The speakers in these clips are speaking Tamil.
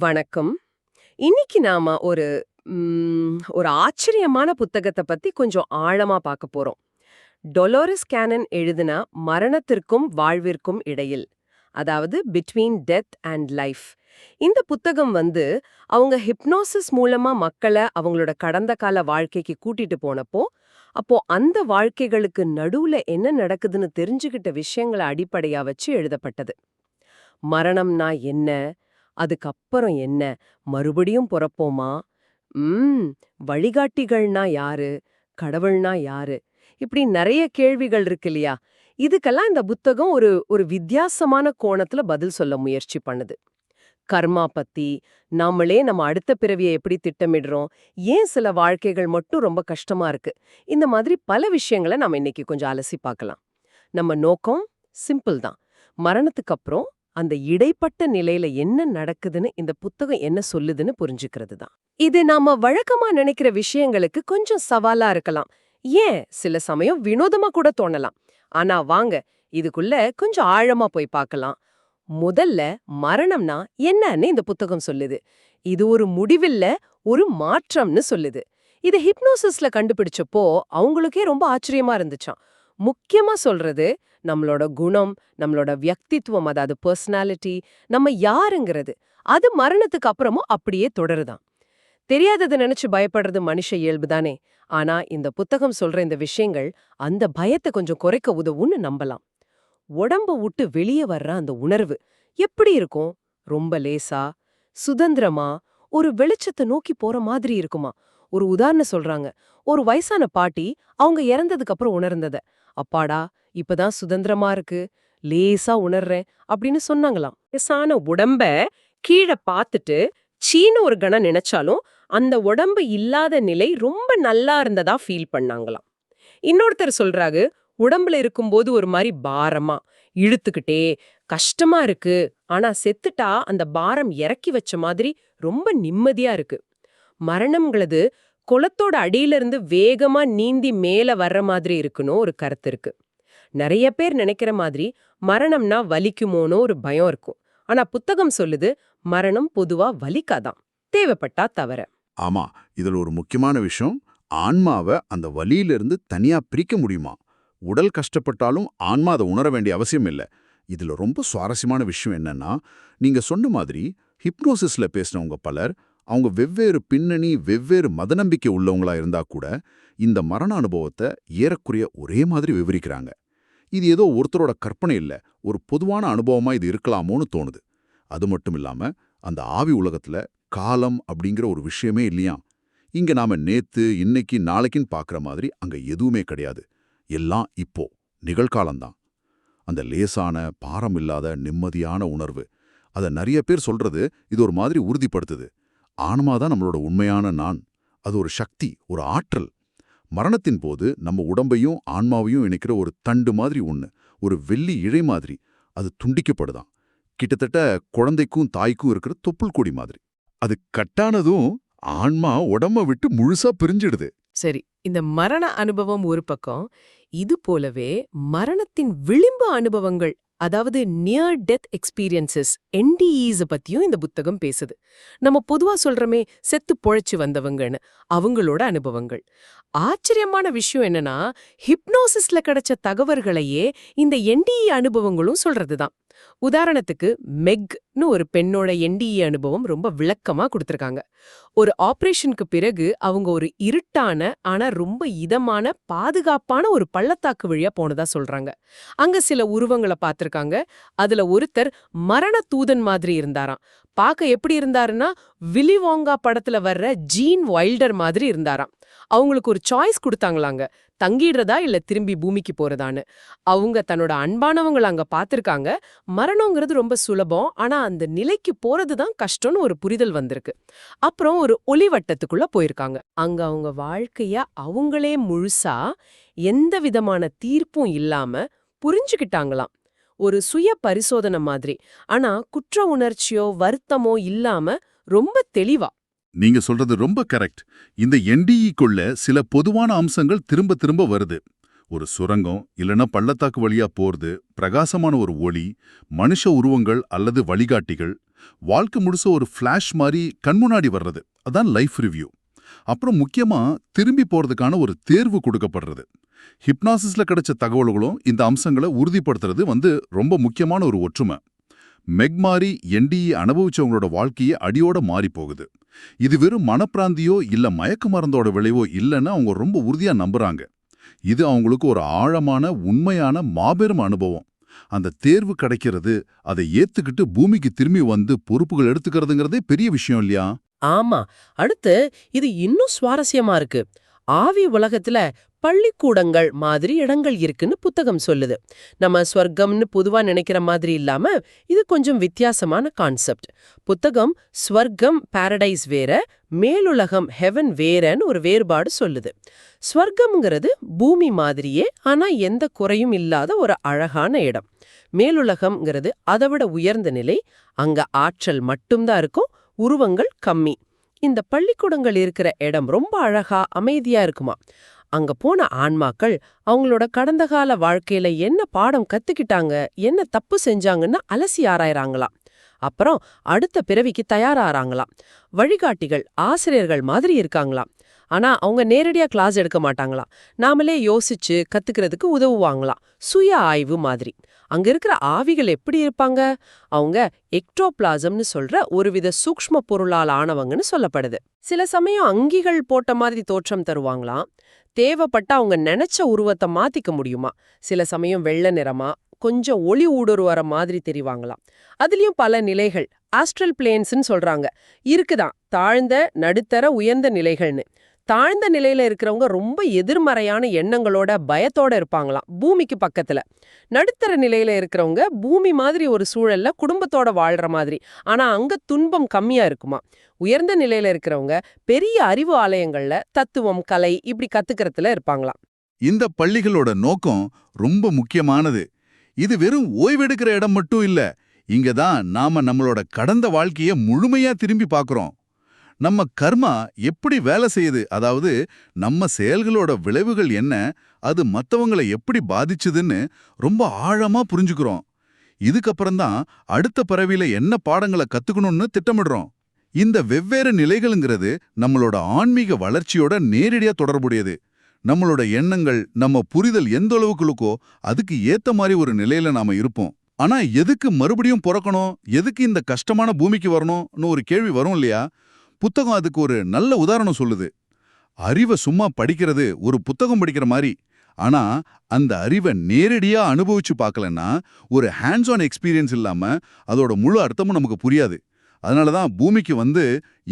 வணக்கம். இன்னைக்கு நாம ஒரு ஒரு ஆச்சரியமான புத்தகத்தை பத்தி கொஞ்சம் ஆழமா பார்க்க போறோம். டொலோரஸ் கேனன் எழுதின மரணத்திற்கும் வாழ்விற்கும் இடையில் அதாவது பிட்வீன் டெத் அண்ட் லைஃப் இந்த புத்தகம் வந்து அவங்க ஹிப்னோசிஸ் மூலமா மக்களை அவங்களோட கடந்த கால வாழ்க்கைக்கு கூட்டிட்டு போனப்போ அப்போ அந்த வாழ்க்கைகளுக்கு நடுவுல என்ன நடக்குதுன்னு தெரிஞ்சுக்கிட்ட விஷயங்களை அடிப்படையா வச்சு எழுதப்பட்டது. மரணம்னா என்ன? அதுக்கப்புறம் என்ன? மறுபடியும் பிறப்போமா? ம் வழிகாட்டிகள்னா யாரு? கடவுள்னா யாரு? இப்படி நிறைய கேள்விகள் இருக்கு இல்லையா? இதுக்கெல்லாம் இந்த புத்தகம் ஒரு ஒரு வித்தியாசமான கோணத்துல பதில் சொல்ல முயற்சி பண்ணுது. கர்மா பத்தி நாமளே நம்ம அடுத்த பிறவியை எப்படி திட்டமிடுறோம்? ஏன் சில வாழ்க்கைகள் மட்டும் ரொம்ப கஷ்டமா இருக்கு? இந்த மாதிரி பல விஷயங்களை நாம இன்னைக்கு கொஞ்சம் அலசி பார்க்கலாம். நம்ம நோக்கம் சிம்பிள் தான். மரணத்துக்கு அப்புறம் அந்த இடைப்பட்ட நிலையில என்ன நடக்குதுன்னு இந்த புத்தகம் என்ன சொல்லுதுன்னு புரிஞ்சுக்கிறது தான். இது நாம வழக்கமா நினைக்கிற விஷயங்களுக்கு கொஞ்சம் சவாலா இருக்கலாம். ஏன்? சில சமயம் வினோதமா கூட தோணலாம். ஆனா வாங்க இதுக்குள்ள கொஞ்சம் ஆழமா போய் பார்க்கலாம். முதல்ல மரணம்னா என்னன்னு இந்த புத்தகம் சொல்லுது. இது ஒரு முடிவில்ல ஒரு மாற்றம்னு சொல்லுது. இது ஹிப்னோசிஸ்ல கண்டுபிடிச்சப்போ அவங்களுக்கே ரொம்ப ஆச்சரியமா இருந்துச்சாம். முக்கியமா சொல்றது நம்மளோட குணம் நம்மளோட வியக்தித்துவம் அதாவது பர்சனாலிட்டி நம்ம யாருங்கிறது அது மரணத்துக்கு அப்புறமும் அப்படியே தொடருதான். தெரியாததை நினைச்சு பயப்படுறது மனுஷ இயல்புதானே ஆனா இந்த புத்தகம் சொல்ற இந்த விஷயங்கள் அந்த பயத்தை கொஞ்சம் குறைக்க உதவும்னு நம்பலாம். உடம்ப விட்டு வெளியே வர்ற அந்த உணர்வு எப்படி இருக்கும்? ரொம்ப லேசா சுதந்திரமா ஒரு வெளிச்சத்தை நோக்கி போற மாதிரி இருக்குமா? ஒரு உதாரணம் சொல்றாங்க. ஒரு வயசான பாட்டி அவங்க இறந்ததுக்கு அப்புறம் உணர்ந்தத. அப்பாடா இப்பதான் சுதந்திரமா இருக்கு லேசா உணர்றேன் அப்படின்னு சொன்னாங்களாம். லேசான உடம்ப கீழே பார்த்துட்டு சீன ஒரு கணம் நினைச்சாலும் அந்த உடம்பு இல்லாத நிலை ரொம்ப நல்லா இருந்ததா ஃபீல் பண்ணாங்களாம். இன்னொருத்தர் சொல்றாரு உடம்புல இருக்கும்போது ஒரு மாதிரி பாரமா இழுத்துக்கிட்டே கஷ்டமா இருக்கு ஆனா செத்துட்டா அந்த பாரம் இறக்கி வச்ச மாதிரி ரொம்ப நிம்மதியா இருக்கு. மரணம்ங்கிறது குளத்தோட அடியில இருந்து வேகமா நீந்தி மேல வர்ற மாதிரி இருக்குன்னு ஒரு கருத்து இருக்கு. நிறைய பேர் நினைக்கிற மாதிரி மரணம்னா வலிக்குமோனோ ஒரு பயம் இருக்கும். ஆனா புத்தகம் சொல்லுது மரணம் பொதுவா வலிக்காதான் தேவைப்பட்டா தவிர ஆமா இதுல ஒரு முக்கியமான விஷயம் ஆன்மாவை அந்த வலியிலிருந்து தனியா பிரிக்க முடியுமா? உடல் கஷ்டப்பட்டாலும் ஆன்மா அதை உணர வேண்டிய அவசியம் இல்லை. இதுல ரொம்ப சுவாரஸ்யமான விஷயம் என்னன்னா நீங்க சொன்ன மாதிரி ஹிப்னோசிஸ்ல பேசினவங்க பலர் அவங்க வெவ்வேறு பின்னணி வெவ்வேறு மத நம்பிக்கை உள்ளவங்களா இருந்தா கூட இந்த மரண அனுபவத்தை ஏறக்குறைய ஒரே மாதிரி விவரிக்கிறாங்க. இது ஏதோ ஒருத்தரோட கற்பனை இல்ல ஒரு பொதுவான அனுபவமா இது இருக்கலாமோன்னு தோணுது. அது மட்டும் இல்லாம அந்த ஆவி உலகத்துல காலம் அப்படிங்கிற ஒரு விஷயமே இல்லையா? இங்க நாம நேத்து இன்னைக்கு நாளைக்குன்னு பார்க்குற மாதிரி அங்க எதுவுமே கிடையாது. எல்லாம் இப்போ நிகழ்காலம்தான். அந்த லேசான பாரம் இல்லாத நிம்மதியான உணர்வு அதை நிறைய பேர் சொல்றது இது ஒரு மாதிரி உறுதிப்படுத்துது. ஆன்மாதான் நம்மளோட உண்மையான நான். அது ஒரு சக்தி ஒரு ஆற்றல். மரணத்தின் போது நம்ம உடம்பையும் ஆன்மாவையும் இணைக்கிற ஒரு தண்டு மாதிரி ஒன்று ஒரு வெள்ளி இழை மாதிரி. அது துண்டிக்கப்படுதாம் கிட்டத்தட்ட குழந்தைக்கும் தாய்க்கும் இருக்கிற தொப்புள் கொடி மாதிரி. அது கட்டானதும் ஆன்மா உடம்ப விட்டு முழுசா பிரிஞ்சிடுது. சரி இந்த மரண அனுபவம் ஒரு பக்கம். இது போலவே மரணத்தின் விளிம்பு அனுபவங்கள் அதாவது நியர் டெத் எக்ஸ்பீரியன்சஸ் என்டிஇஸ பத்தியும் இந்த புத்தகம் பேசுது. நம்ம பொதுவா சொல்றோமே செத்து பொழைச்சு வந்தவங்கன்னு அவங்களோட அனுபவங்கள். ஆச்சரியமான விஷயம் என்னன்னா ஹிப்னோசிஸ்ல கிடைச்ச தகவல்களையே இந்த என்டிஇ அனுபவங்களும் சொல்றதுதான். உதாரணத்துக்கு மெக்னு ஒரு பெண்ணோட என்டிஇ அனுபவம் ரொம்ப விளக்கமா கொடுத்துருக்காங்க. ஒரு ஆபரேஷனுக்கு பிறகு அவங்க ஒரு இருட்டான ஆனா ரொம்ப இதமான பாதுகாப்பான ஒரு பள்ளத்தாக்கு வழியா போனதா சொல்றாங்க. அங்க சில உருவங்களை பார்த்திருக்காங்க. அதுல ஒருத்தர் மரண தூதன் மாதிரி இருந்தாராம். பார்க்க எப்படி இருந்தாருன்னா விலிவாங்கா படத்துல வர்ற ஜீன் வைல்டர் மாதிரி இருந்தாராம். அவங்களுக்கு ஒரு சாய்ஸ் கொடுத்தாங்களாங்க. தங்கிடுறதா இல்ல திரும்பி பூமிக்கு போறதான்னு. அவங்க தன்னோட அன்பானவங்களை அங்க பார்த்திருக்காங்க. மரணங்கிறது ரொம்ப சுலபம். ஆனா அந்த நிலைக்கு போறது தான் கஷ்டம்னு ஒரு புரிதல் வந்திருக்கு. அப்புறம் ஒரு ஒளிவட்டத்துக்குள்ள போயிருக்காங்க. அங்க அவங்க வாழ்க்கைய அவங்களே முழுசா எந்த விதமான தீர்ப்பும் இல்லாம புரிஞ்சுக்கிட்டாங்களாம். ஒரு சுய பரிசோதனை மாதிரி. ஆனா குற்ற உணர்ச்சியோ வருத்தமோ இல்லாம ரொம்ப தெளிவா. நீங்க சொல்றது ரொம்ப கரெக்ட். இந்த என்டிஇக்குள்ள சில பொதுவான அம்சங்கள் திரும்ப திரும்ப வருது. ஒரு சுரங்கம் இல்லனா பள்ளத்தாக்கு வழியா போறது பிரகாசமான ஒரு ஒளி மனுஷ உருவங்கள் அல்லது வழிகாட்டிகள் வாழ்க்கை முழுச ஒரு ஃப்ளாஷ் மாதிரி கண்முன்னாடி வர்றது. அதான் லைஃப் ரிவ்யூ அப்புறம் முக்கியமா திரும்பி போறதுக்கான ஒரு தேர்வு கொடுக்கப்படுறது. ஹிப்னாசிஸ்ல கிடைச்ச தகவல்களும் இந்த அம்சங்களை உறுதிப்படுத்துறது வந்து ரொம்ப முக்கியமான ஒரு ஒற்றுமை. மெக்மாரி என்டிஇ அனுபவிச்சவங்களோட வாழ்க்கையே அடியோட மாறி போகுது. இது வெறும் மனப்பிராந்தியோ இல்ல மயக்க மருந்தோட விளைவோ இல்லைன்னு அவங்க ரொம்ப உறுதியா நம்புறாங்க. இது அவங்களுக்கு ஒரு ஆழமான உண்மையான மாபெரும் அனுபவம். அந்த தேர்வு கிடைக்கிறது அதை ஏத்துக்கிட்டு பூமிக்கு திரும்பி வந்து பொறுப்புகள் எடுத்துக்கிறதுங்கிறதே பெரிய விஷயம் இல்லையா? ஆமா. அடுத்து இது இன்னும் சுவாரஸ்யமா இருக்கு. ஆவி உலகத்துல பள்ளிக்கூடங்கள் மாதிரி இடங்கள் இருக்குன்னு புத்தகம் சொல்லுது. நம்ம ஸ்வர்க்கம்னு பொதுவா நினைக்கிற மாதிரி இல்லாம இது கொஞ்சம் வித்தியாசமான கான்செப்ட் புத்தகம் ஸ்வர்க்கம் பாரடைஸ் வேற மேலுலகம் ஹெவன் வேறன்னு ஒரு வேறுபாடு சொல்லுது. ஸ்வர்க்கம்ங்கிறது பூமி மாதிரியே ஆனா எந்த குறையும் இல்லாத ஒரு அழகான இடம். மேலுலகம்ங்கிறது அதைவிட உயர்ந்த நிலை அங்க ஆற்றல் மட்டும்தான் இருக்கும் உருவங்கள் கம்மி. இந்த பள்ளிக்கூடங்கள் இருக்கிற இடம் ரொம்ப அழகா அமைதியா இருக்குமா? அங்க போன ஆன்மாக்கள் அவங்களோட கடந்த கால வாழ்க்கையில என்ன பாடம் கத்துக்கிட்டாங்க என்ன தப்பு செஞ்சாங்கன்னு அலசி ஆராயறாங்களாம். அப்புறம் அடுத்த பிறவிக்கு தயாராகிறாங்களாம் வழிகாட்டிகள் ஆசிரியர்கள் மாதிரி இருக்காங்களாம். ஆனா அவங்க நேரடியா கிளாஸ் எடுக்க மாட்டாங்களாம். நாமளே யோசிச்சு கத்துக்கிறதுக்கு உதவுவாங்களாம். சுய ஆய்வு மாதிரி. அங்க இருக்கிற ஆவிகள் எப்படி இருப்பாங்க? அவங்க எக்டோபிளாசம்னு சொல்ற ஒருவித சூக்ஷ்ம பொருளால் ஆனவங்கன்னு சொல்லப்படுது. சில சமயம் அங்கிகள் போட்ட மாதிரி தோற்றம் தருவாங்களாம். தேவைப்பட்ட அவங்க நினைச்ச உருவத்தை மாத்திக்க முடியுமா? சில சமயம் வெள்ள நிறமா கொஞ்சம் ஒளி ஊடுருவர மாதிரி தெரிவாங்களாம். அதுலயும் பல நிலைகள். ஆஸ்ட்ரல் பிளேன்ஸ்னு சொல்றாங்க. இருக்குதான். தாழ்ந்த நடுத்தர உயர்ந்த நிலைகள்னு. தாழ்ந்த நிலையில இருக்கிறவங்க ரொம்ப எதிர்மறையான எண்ணங்களோட பயத்தோட இருப்பாங்களாம். பூமிக்கு பக்கத்துல. நடுத்தர நிலையில இருக்கிறவங்க பூமி மாதிரி ஒரு சூழல்ல குடும்பத்தோட வாழ்ற மாதிரி. ஆனா அங்க துன்பம் கம்மியா இருக்குமா உயர்ந்த நிலையில இருக்கிறவங்க பெரிய அறிவு ஆலயங்கள்ல தத்துவம் கலை இப்படி கத்துக்கிறதுல இருப்பாங்களாம். இந்த பள்ளிகளோட நோக்கம் ரொம்ப முக்கியமானது. இது வெறும் ஓய்வெடுக்கிற இடம் மட்டும் இல்ல இங்க தான் நாம நம்மளோட கடந்த வாழ்க்கைய முழுமையா திரும்பி பாக்குறோம். நம்ம கர்மா எப்படி வேலை செய்யுது? அதாவது நம்ம செயல்களோட விளைவுகள் என்ன? அது மத்தவங்கள எப்படி பாதிச்சுதுன்னு ரொம்ப ஆழமா புரிஞ்சுக்கிறோம். இதுக்கப்புறம்தான் அடுத்த பறவையில என்ன பாடங்களை கத்துக்கணும்னு திட்டமிடுறோம். இந்த வெவ்வேறு நிலைகள்ங்கிறது நம்மளோட ஆன்மீக வளர்ச்சியோட நேரடியா தொடர்புடையது. நம்மளோட எண்ணங்கள் நம்ம புரிதல் எந்த அளவுக்குள்ளக்கோ அதுக்கு ஏத்த மாதிரி ஒரு நிலையில நாம இருப்போம். ஆனா எதுக்கு மறுபடியும் பிறக்கணும்? எதுக்கு இந்த கஷ்டமான பூமிக்கு வரணும்னு ஒரு கேள்வி வரும் இல்லையா? புத்தகம் அதுக்கு ஒரு நல்ல உதாரணம் சொல்லுது. அறிவை சும்மா படிக்கிறது ஒரு புத்தகம் படிக்கிற மாதிரி ஆனா அந்த அறிவை நேரடியா அனுபவிச்சு பார்க்கலன்னா ஒரு ஹேண்ட்ஸ் ஆன் எக்ஸ்பீரியன்ஸ் இல்லாம அதோட முழு அர்த்தமும் நமக்கு புரியாது. அதனால தான் பூமிக்கு வந்து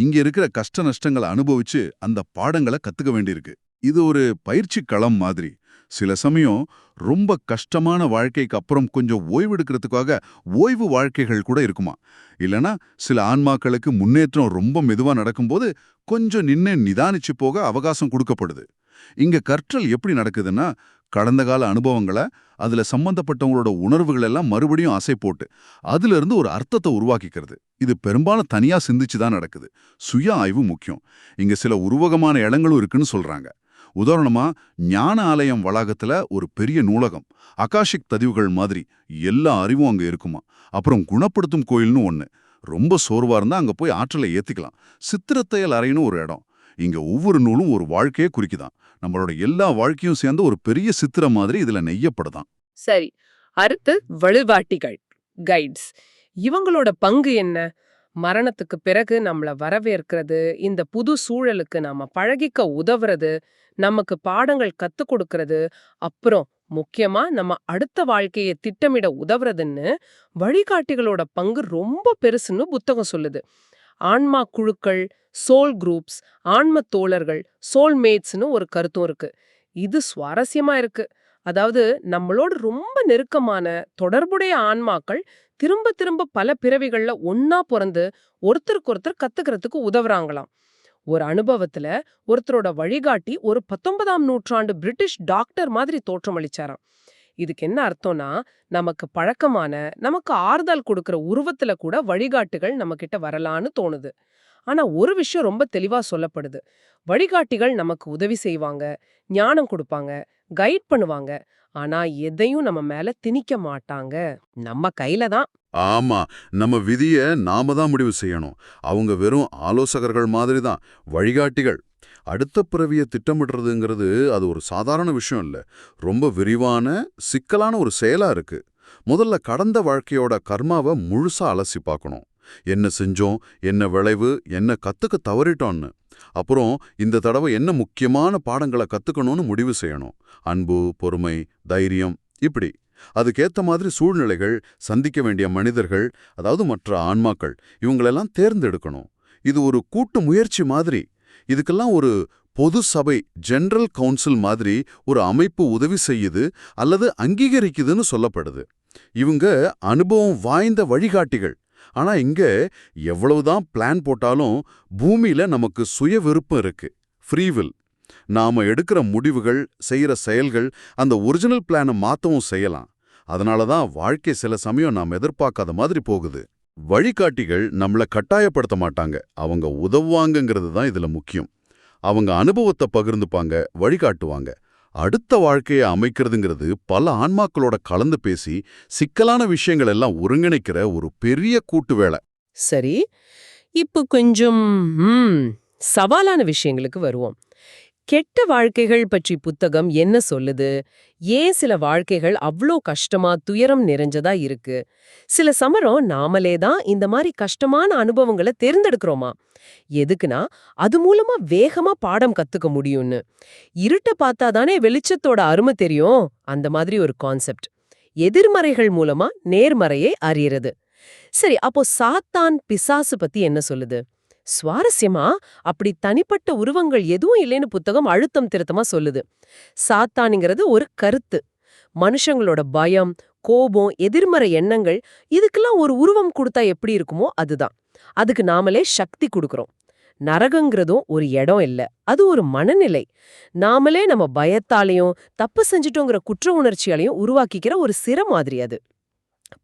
இங்க இருக்கிற கஷ்ட நஷ்டங்களை அனுபவிச்சு அந்த பாடங்களை கத்துக்க வேண்டியிருக்கு. இது ஒரு பயிற்சி களம் மாதிரி. சில சமயம் ரொம்ப கஷ்டமான வாழ்க்கைக்கு அப்புறம் கொஞ்சம் ஓய்வெடுக்கிறதுக்காக ஓய்வு வாழ்க்கைகள் கூட இருக்குமா? இல்லனா சில ஆன்மாக்களுக்கு முன்னேற்றம் ரொம்ப மெதுவா நடக்கும்போது கொஞ்சம் நின்னு நிதானிச்சு போக அவகாசம் கொடுக்கப்படுது. இங்க கற்றல் எப்படி நடக்குதுன்னா கடந்த கால அனுபவங்களை அதுல சம்பந்தப்பட்டவங்களோட உணர்வுகள் எல்லாம் மறுபடியும் அசை போட்டு அதுல இருந்து ஒரு அர்த்தத்தை உருவாக்கிக்கிறது. இது பெரும்பாலும் தனியா சிந்திச்சு தான் நடக்குது. சுய ஆய்வு முக்கியம். இங்க சில உருவகமான இடங்களும் இருக்குன்னு சொல்றாங்க. உதாரணமா ஞான ஆலயம் வளாகத்துல ஒரு பெரிய நூலகம். அகாஷிக் பதிவுகள் மாதிரி எல்லா அறிவும் அங்க இருக்குமா? அப்புறம் குணப்படுத்தும் கோயில்னு ஒண்ணு. ரொம்ப சோர்வா இருந்தா அங்க போய் ஆற்றலை ஏத்திக்கலாம். சித்திரத்தையல் அறைன்னு ஒரு இடம். இங்க ஒவ்வொரு நூலும் ஒரு வாழ்க்கையே குறிக்குதான். நம்மளோட எல்லா வாழ்க்கையும் சேர்ந்து ஒரு பெரிய சித்திரம் மாதிரி இதுல நெய்யப்படுதான். சரி. அடுத்து வழிகாட்டிகள் கைட்ஸ் இவங்களோட பங்கு என்ன? மரணத்துக்கு பிறகு நம்மள வரவேற்கிறது இந்த புது சூழலுக்கு நாம பழகிக்க உதவுறது நமக்கு பாடங்கள் கத்துக் கொடுக்கறது அப்புறம் முக்கியமா நம்ம அடுத்த வாழ்க்கையை திட்டமிட உதவுறதுன்னு வழிகாட்டிகளோட பங்கு ரொம்ப பெருசுன்னு புத்தகம் சொல்லுது. ஆன்மா குழுக்கள் சோல் குரூப்ஸ் ஆன்ம தோழர்கள் சோல்மேட்ஸ்னு ஒரு கருத்தும் இருக்கு. இது சுவாரஸ்யமா இருக்கு. அதாவது நம்மளோட ரொம்ப நெருக்கமான தொடர்புடைய ஆன்மாக்கள் திரும்ப திரும்ப பல பிறவிகள்ல ஒன்னா பிறந்து ஒருத்தருக்கு ஒருத்தர் கத்துக்கிறதுக்கு உதவுறாங்களாம். ஒரு அனுபவத்துல ஒருத்தரோட வழிகாட்டி ஒரு பத்தொன்பதாம் நூற்றாண்டு பிரிட்டிஷ் டாக்டர் மாதிரி தோற்றமளிச்சாராம் இதுக்கு என்ன அர்த்தம்னா நமக்கு பழக்கமான நமக்கு ஆறுதல் கொடுக்கிற உருவத்துல கூட வழிகாட்டுகள் நம்ம கிட்ட வரலான்னு தோணுது. ஆனா ஒரு விஷயம் ரொம்ப தெளிவா சொல்லப்படுது. வழிகாட்டிகள் நமக்கு உதவி செய்வாங்க ஞானம் கொடுப்பாங்க கைட் பண்ணுவாங்க. ஆனா எதையும் நம்ம மேல திணிக்க மாட்டாங்க. நம்ம கையில தான். ஆமா. நம்ம விதிய நாம தான் முடிவு செய்யணும். அவங்க வெறும் ஆலோசகர்கள் மாதிரி தான். வழிகாட்டிகள். அடுத்த பிறவிய திட்டமிடுறதுங்கிறது அது ஒரு சாதாரண விஷயம் இல்ல. ரொம்ப விரிவான சிக்கலான ஒரு செயலா இருக்கு. முதல்ல கடந்த வாழ்க்கையோட கர்மாவை முழுசா அலசி பார்க்கணும். என்ன செஞ்சோம்? என்ன விளைவு? என்ன கத்துக்க தவறிட்டோம்னு. அப்புறம் இந்த தடவை என்ன முக்கியமான பாடங்களை கத்துக்கணும்னு முடிவு செய்யணும். அன்பு பொறுமை தைரியம் இப்படி. அதுக்கேற்ற மாதிரி சூழ்நிலைகள் சந்திக்க வேண்டிய மனிதர்கள் அதாவது மற்ற ஆன்மாக்கள் இவங்களெல்லாம் தேர்ந்தெடுக்கணும். இது ஒரு கூட்டு முயற்சி மாதிரி. இதுக்கெல்லாம் ஒரு பொது சபை ஜெனரல் கவுன்சில் மாதிரி ஒரு அமைப்பு உதவி செய்யுது அல்லது அங்கீகரிக்குதுன்னு சொல்லப்படுது. இவங்க அனுபவம் வாய்ந்த வழிகாட்டிகள். ஆனா இங்க எவ்வளவுதான் பிளான் போட்டாலும் பூமியில நமக்கு சுய விருப்பம் இருக்கு ஃப்ரீவில் நாம எடுக்கிற முடிவுகள் செய்யற செயல்கள் அந்த ஒரிஜினல் பிளானை மாத்தவும் செய்யலாம். அதனால தான் வாழ்க்கை சில சமயம் நாம் எதிர்பார்க்காத மாதிரி போகுது. வழிகாட்டிகள் நம்மள கட்டாயப்படுத்த மாட்டாங்க. அவங்க உதவுவாங்கங்கிறது தான் இதுல முக்கியம். அவங்க அனுபவத்தை பகிர்ந்துப்பாங்க வழிகாட்டுவாங்க. அடுத்த வாழ்க்கையை அமைக்கிறதுங்கிறது பல ஆன்மாக்களோட கலந்து பேசி சிக்கலான விஷயங்கள் எல்லாம் ஒருங்கிணைக்கிற ஒரு பெரிய கூட்டு வேலை. சரி இப்போ கொஞ்சம் சவாலான விஷயங்களுக்கு வருவோம். கெட்ட வாழ்க்கைகள் பற்றி புத்தகம் என்ன சொல்லுது? ஏன் சில வாழ்க்கைகள் அவ்ளோ கஷ்டமா துயரம் நிறைஞ்சதா இருக்கு? சில சமரம் நாமளே தான் இந்த மாதிரி கஷ்டமான அனுபவங்களை தேர்ந்தெடுக்கிறோமா? எதுக்குன்னா அது மூலமா வேகமா பாடம் கத்துக்க முடியும்னு. இருட்ட பார்த்தாதானே வெளிச்சத்தோட அருமை தெரியும்? அந்த மாதிரி ஒரு கான்செப்ட். எதிர்மறைகள் மூலமா நேர்மறையை அறியறது. சரி அப்போ சாத்தான் பிசாசு பத்தி என்ன சொல்லுது? சுவாரஸ்யமா? அப்படி தனிப்பட்ட உருவங்கள் எதுவும் இல்லைன்னு புத்தகம் அழுத்தம் திருத்தமா சொல்லுது. சாத்தானுங்கிறது ஒரு கருத்து. மனுஷங்களோட பயம் கோபம் எதிர்மறை எண்ணங்கள் இதுக்கெல்லாம் ஒரு உருவம் கொடுத்தா எப்படி இருக்குமோ அதுதான். அதுக்கு நாமளே சக்தி கொடுக்குறோம். நரகங்கிறதும் ஒரு இடம் இல்ல. அது ஒரு மனநிலை. நாமளே நம்ம பயத்தாலையும் தப்பு செஞ்சிட்டோங்கிற குற்ற உணர்ச்சியாலையும் உருவாக்கிக்கிற ஒரு சிற மாதிரி அது.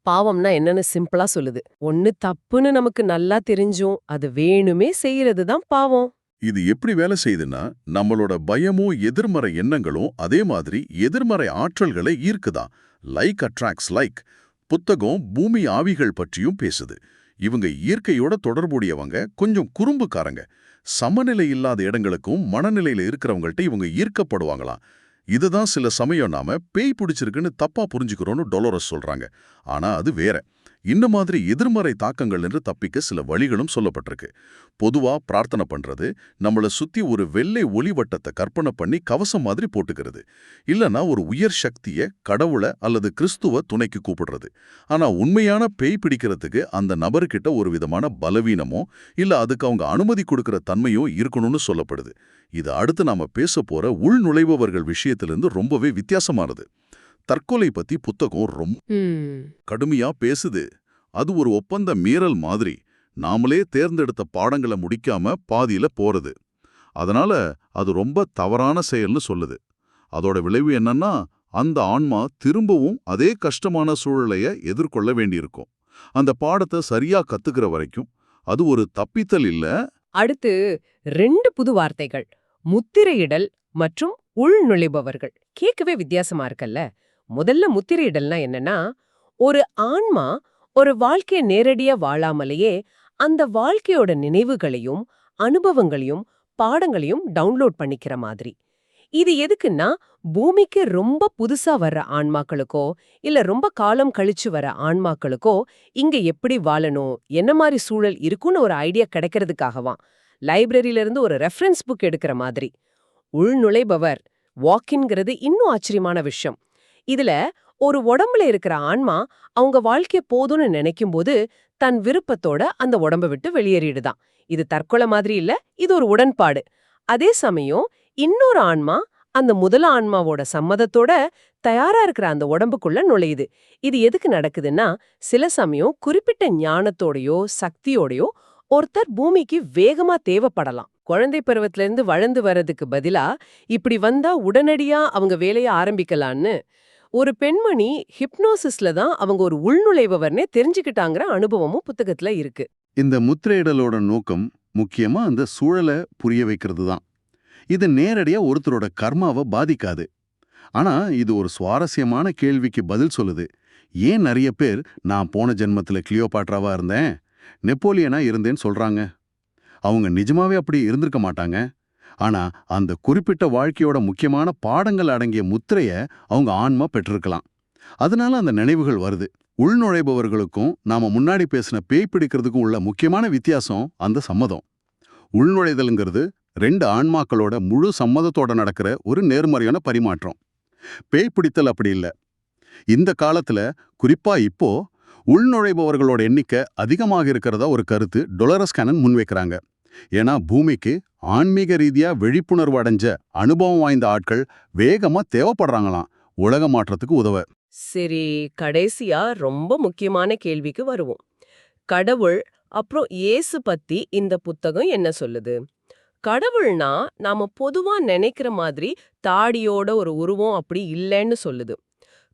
பாவம்னா என்னன்னு சிம்பிளா சொல்லுது. ஒண்ணு தப்புன்னு நமக்கு நல்லா தெரிஞ்சும் அது வேணுமே செய்யறது தான் பாவம். இது எப்படி வேலை செய்யுதுன்னா நம்மளோட பயமும் எதிர்மறை எண்ணங்களும் அதே மாதிரி எதிர்மறை ஆற்றல்களை ஈர்க்குதாம் லைக் அட்ராக்ட்ஸ் லைக் புத்தகம் பூமி ஆவிகள் பற்றியும் பேசுது. இவங்க இயற்கையோட தொடர்புடையவங்க கொஞ்சம் குறும்புக்காரங்க. சமநிலை இல்லாத இடங்களுக்கும் மனநிலையில இருக்கிறவங்கள்ட்ட இவங்க ஈர்க்கப்படுவாங்களாம். இதுதான் சில சமயம் நாம பேய் பிடிச்சிருக்குன்னு தப்பா புரிஞ்சுக்கிறோம்னு டொலோரஸ் சொல்றாங்க. ஆனா அது வேற. இந்த மாதிரி எதிர்மறை தாக்கங்கள் என்று தப்பிக்க சில வழிகளும் சொல்லப்பட்டிருக்கு. பொதுவா பிரார்த்தனை பண்றது நம்மள சுத்தி ஒரு வெள்ளை ஒளிவட்டத்தை கற்பனை பண்ணி கவசம் மாதிரி போட்டுக்கிறது. இல்லனா ஒரு உயர் சக்திய கடவுளை அல்லது கிறிஸ்துவ துணைக்கு கூப்பிடுறது. ஆனா உண்மையான பேய் பிடிக்கிறதுக்கு அந்த நபர்கிட்ட ஒரு விதமான பலவீனமோ இல்ல அதுக்கு அவங்க அனுமதி கொடுக்கிற தன்மையோ இருக்கணும்னு சொல்லப்படுது. இது அடுத்து நாம பேச போற உள்நுழைபவர்கள் விஷயத்திலிருந்து ரொம்பவே வித்தியாசமானது. தற்கொலை பத்தி புத்தகம் ரொம்ப கடுமையா பேசுது. அது ஒரு ஒப்பந்த மீறல் மாதிரி. நாமளே தேர்ந்தெடுத்த பாடங்களை முடிக்காம பாதியில போறது. அதனால அது ரொம்ப தவறான செயல்னு சொல்லுது. அதோட விளைவு என்னன்னா அந்த ஆன்மா திரும்பவும் அதே கஷ்டமான சூழலைய எதிர்கொள்ள வேண்டியிருக்கும். அந்த பாடத்தை சரியா கத்துக்கிற வரைக்கும் அது ஒரு தப்பித்தல் இல்ல. அடுத்து ரெண்டு புது வார்த்தைகள். முத்திரையிடல் மற்றும் உள்நுழைபவர்கள். கேட்கவே வித்தியாசமா இருக்குல்ல? முதல்ல முத்திரையிடல்னா என்னன்னா ஒரு ஆன்மா ஒரு வாழ்க்கைய நேரடியா வாழாமலேயே அந்த வாழ்க்கையோட நினைவுகளையும் அனுபவங்களையும் பாடங்களையும் டவுன்லோட் பண்ணிக்கிற மாதிரி. இது எதுக்குன்னா பூமிக்கு ரொம்ப புதுசா வர்ற ஆன்மாக்களுக்கோ இல்ல ரொம்ப காலம் கழிச்சு வர ஆன்மாக்களுக்கோ இங்க எப்படி வாழணும் என்ன மாதிரி சூழல் இருக்குன்னு ஒரு ஐடியா கிடைக்கிறதுக்காகவாம். லைப்ரரியிலிருந்து ஒரு ரெஃபரன்ஸ் புக் எடுக்கிற மாதிரி. உள்நுழைபவர் வாக்கின்கிறது இன்னும் ஆச்சரியமான விஷயம். இதுல ஒரு உடம்புல இருக்கிற ஆன்மா அவங்க வாழ்க்கைய போதும்னு நினைக்கும்போது தன் விருப்பத்தோட அந்த உடம்ப விட்டு வெளியேறிடுதான். இது தற்கொலை மாதிரி இல்ல இது ஒரு உடன்பாடு. அதே சமயம் இன்னொரு ஆன்மா அந்த முதல் ஆன்மாவோட சம்மதத்தோட தயாரா இருக்கிற அந்த உடம்புக்குள்ள நுழையுது. இது எதுக்கு நடக்குதுன்னா சில சமயம் குறிப்பிட்ட ஞானத்தோடையோ சக்தியோடையோ ஒருத்தர் பூமிக்கு வேகமா தேவைப்படலாம். குழந்தை பருவத்துல இருந்து வளர்ந்து வர்றதுக்கு பதிலா இப்படி வந்தா உடனடியா அவங்க வேலைய ஆரம்பிக்கலான்னு ஒரு பெண்மணி ஹிப்னோசிஸ்ல தான் அவங்க ஒரு உள்நுழைபவர்னே தெரிஞ்சுக்கிட்டாங்கிற அனுபவமும் புத்தகத்துல இருக்கு. இந்த முத்திரையிடலோட நோக்கம் முக்கியமா அந்த சூழலை புரிய வைக்கிறது தான். இது நேரடியா ஒருத்தரோட கர்மாவை பாதிக்காது. ஆனா இது ஒரு சுவாரஸ்யமான கேள்விக்கு பதில் சொல்லுது. ஏன் நிறைய பேர் நான் போன ஜென்மத்துல கிளியோபாட்ராவா இருந்தேன் நெப்போலியனா இருந்தேன்னு சொல்றாங்க. அவங்க நிஜமாவே அப்படி இருந்திருக்க மாட்டாங்க. ஆனா அந்த குறிப்பிட்ட வாழ்க்கையோட முக்கியமான பாடங்கள் அடங்கிய முத்திரைய அவங்க ஆன்மா பெற்றிருக்கலாம். அதனால அந்த நினைவுகள் வருது. உள்நுழைபவர்களுக்கும் நாம முன்னாடி பேசின பேய் பிடிக்கிறதுக்கும் உள்ள முக்கியமான வித்தியாசம் அந்த சம்மதம். உள்நுழைதல்ங்கிறது ரெண்டு ஆன்மாக்களோட முழு சம்மதத்தோட நடக்கிற ஒரு நேர்மறையான பரிமாற்றம். பேய் பிடித்தல் அப்படி இல்ல. இந்த காலத்துல குறிப்பா இப்போ உள்நுழைபவர்களோட எண்ணிக்கை அதிகமாக இருக்கிறதா ஒரு கருத்து டொலரஸ் கேனன் முன்வைக்கிறாங்க. ஏன்னா பூமிக்கு ஆன்மீக ரீதியாக விழிப்புணர்வு அடைஞ்ச அனுபவம் வாய்ந்த ஆட்கள் வேகமாக தேவைப்படுறாங்களாம். உலக மாற்றத்துக்கு உதவ. சரி கடைசியா ரொம்ப முக்கியமான கேள்விக்கு வருவோம். கடவுள் அப்புறம் இயேசு பத்தி இந்த புத்தகம் என்ன சொல்லுது? கடவுள்னா நாம பொதுவா நினைக்கிற மாதிரி தாடியோட ஒரு உருவம் அப்படி இல்லைன்னு சொல்லுது.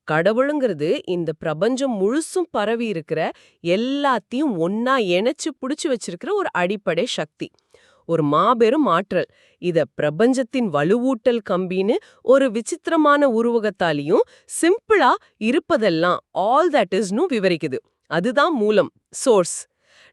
கடவுளுங்கிறது இந்த பிரபஞ்சம் முழுசும் பரவி இருக்கிற எல்லாத்தையும் ஒன்னா இணைச்சு பிடிச்சு வச்சிருக்கிற ஒரு அடிப்படை சக்தி. ஒரு மாபெரும் ஆற்றல். இத பிரபஞ்சத்தின் வலுவூட்டல் கம்பின்னு ஒரு விசித்திரமான உருவகத்தாலையும் சிம்பிளா இருப்பதெல்லாம் ஆல் தட் இஸ்னு விவரிக்குது. அதுதான் மூலம் சோர்ஸ்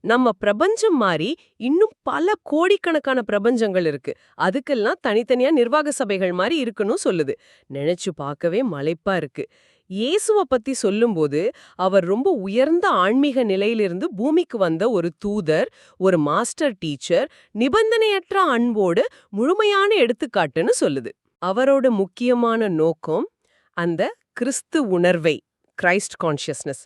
நம்ம பிரபஞ்சம் மாதிரி இன்னும் பல கோடிக்கணக்கான பிரபஞ்சங்கள் இருக்கு. அதுக்கெல்லாம் தனித்தனியா நிர்வாக சபைகள் மாதிரி இருக்குன்னு சொல்லுது. நினைச்சு பார்க்கவே மலைப்பா இருக்கு. இயேசுவ பத்தி சொல்லும்போது அவர் ரொம்ப உயர்ந்த ஆன்மீக நிலையிலிருந்து பூமிக்கு வந்த ஒரு தூதர் ஒரு மாஸ்டர் டீச்சர் நிபந்தனையற்ற அன்போடு முழுமையான எடுத்துக்காட்டுன்னு சொல்லுது. அவரோட முக்கியமான நோக்கம் அந்த கிறிஸ்து உணர்வை கிரைஸ்ட் கான்ஷியஸ்னஸ்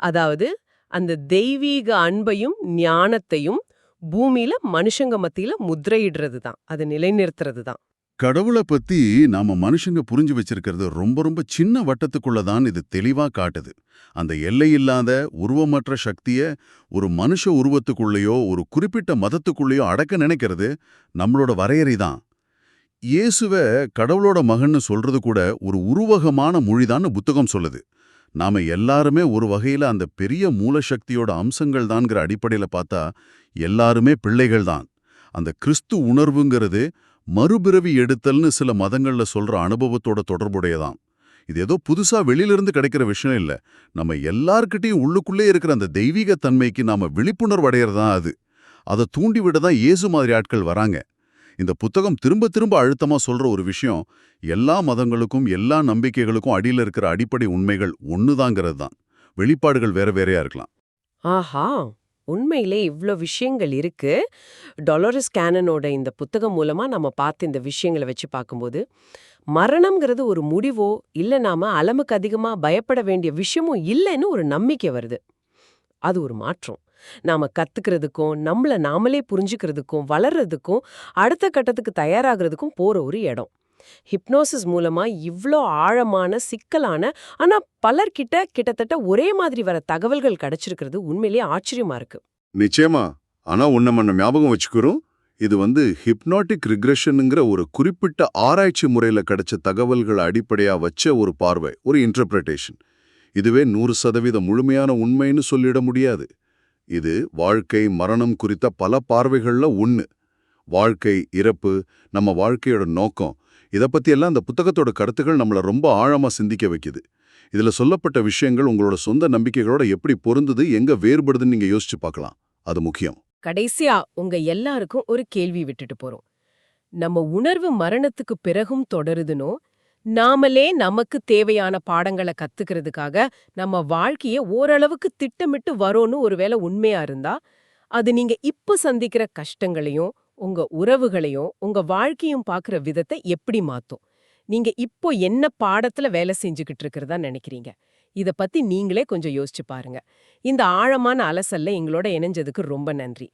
அதாவது அந்த தெய்வீக அன்பையும் ஞானத்தையும் பூமியில மனுஷங்க மத்தியில முத்திரையிடுறது தான் அதை நிலைநிறுத்துறது தான் கடவுளை பத்தி நாம மனுஷங்க புரிஞ்சு வச்சிருக்கிறது ரொம்ப ரொம்ப சின்ன வட்டத்துக்குள்ள தான் இது தெளிவா காட்டுது. அந்த எல்லையில்லாத உருவமற்ற சக்திய ஒரு மனுஷ உருவத்துக்குள்ளேயோ ஒரு குறிப்பிட்ட மதத்துக்குள்ளேயோ அடக்க நினைக்கிறது நம்மளோட வரையறை தான் இயேசுவ கடவுளோட மகன்னு சொல்றது கூட ஒரு உருவகமான மொழிதான்னு புத்தகம் சொல்லுது. நாம எல்லாருமே ஒரு வகையில அந்த பெரிய மூலசக்தியோட அம்சங்கள் தான்ங்கிற அடிப்படையில பார்த்தா எல்லாருமே பிள்ளைகள் தான் அந்த கிறிஸ்து உணர்வுங்கிறது மறுபிறவி எடுத்தல்னு சில மதங்கள்ல சொல்ற அனுபவத்தோட தொடர்புடையதான் இது ஏதோ புதுசா வெளியிலிருந்து கிடைக்கிற விஷயம் இல்ல. நம்ம எல்லார்கிட்டயும் உள்ளுக்குள்ளே இருக்கிற அந்த தெய்வீக தன்மைக்கு நாம விழிப்புணர்வு தான் அது. அதை தூண்டிவிட தான் இயேசு மாதிரி ஆட்கள் வராங்க. இந்த புத்தகம் திரும்ப திரும்ப அழுத்தமா சொல்ற ஒரு விஷயம் எல்லா மதங்களுக்கும் எல்லா நம்பிக்கைகளுக்கும் அடியில இருக்கிற அடிப்படை உண்மைகள் ஒண்ணுதாங்கிறது தான் வெளிப்பாடுகள் வேற வேறையா இருக்கலாம். ஆஹா! உண்மையிலே இவ்ளோ விஷயங்கள் இருக்கு. டொலோரஸ் கேனனோட இந்த புத்தகம் மூலமா நம்ம பார்த்து இந்த விஷயங்களை வச்சு பார்க்கும்போது மரணம்ங்கிறது ஒரு முடிவோ இல்ல நாம அளவுக்கு அதிகமா பயப்பட வேண்டிய விஷயமும் இல்லைன்னு ஒரு நம்பிக்கை வருது. அது ஒரு மாற்றம். நாம கத்துக்கிறதுக்கும் நம்மள நாமளே புரிஞ்சுக்கிறதுக்கும் வளர்றதுக்கும் அடுத்த கட்டத்துக்கு தயாராகிறதுக்கும் போற ஒரு இடம். ஹிப்னோசிஸ் மூலமா இவ்ளோ ஆழமான சிக்கலான ஆனா பலர்கிட்ட கிட்டத்தட்ட ஒரே மாதிரி வர தகவல்கள் கிடைச்சிருக்கிறது உண்மையிலேயே ஆச்சரியமா இருக்கு. நிச்சயமா. ஆனா உன்னை நம்ம ஞாபகம் வச்சுக்கிறோம் இது வந்து ஹிப்னாட்டிக் ரிக்ரெஷனுங்கிற ஒரு குறிப்பிட்ட ஆராய்ச்சி முறையில கிடைச்ச தகவல்களை அடிப்படையா வச்ச ஒரு பார்வை ஒரு இன்டர்பிரிட்டேஷன் இதுவே நூறு சதவீத முழுமையான உண்மைன்னு சொல்லிட முடியாது. இது வாழ்க்கை மரணம் குறித்த பல பார்வைகள்ல ஒன்று வாழ்க்கை இறப்பு நம்ம வாழ்க்கையோட நோக்கம் இத பத்தி எல்லாம் அந்த புத்தகத்தோட கருத்துக்கள் நம்மள ரொம்ப ஆழமா சிந்திக்க வைக்குது. இதுல சொல்லப்பட்ட விஷயங்கள் உங்களோட சொந்த நம்பிக்கைகளோட எப்படி பொருந்தது எங்க வேறுபடுதுன்னு நீங்க யோசிச்சு பார்க்கலாம். அது முக்கியம். கடைசியா உங்க எல்லாருக்கும் ஒரு கேள்வி விட்டுட்டு போறோம். நம்ம உணர்வு மரணத்துக்கு பிறகும் தொடருதுனோ நாமளே நமக்கு தேவையான பாடங்களை கத்துக்கிறதுக்காக நம்ம வாழ்க்கைய ஓரளவுக்கு திட்டமிட்டு வரோன்னு ஒருவேளை உண்மையா இருந்தா அது நீங்க இப்ப சந்திக்கிற கஷ்டங்களையும் உங்க உறவுகளையும் உங்க வாழ்க்கையும் பார்க்குற விதத்தை எப்படி மாத்தும்? நீங்க இப்போ என்ன பாடத்துல வேலை செஞ்சுக்கிட்டு இருக்கிறதா நினைக்கிறீங்க? இத பத்தி நீங்களே கொஞ்சம் யோசிச்சு பாருங்க. இந்த ஆழமான அலசல்ல எங்களோட இணைஞ்சதுக்கு ரொம்ப நன்றி.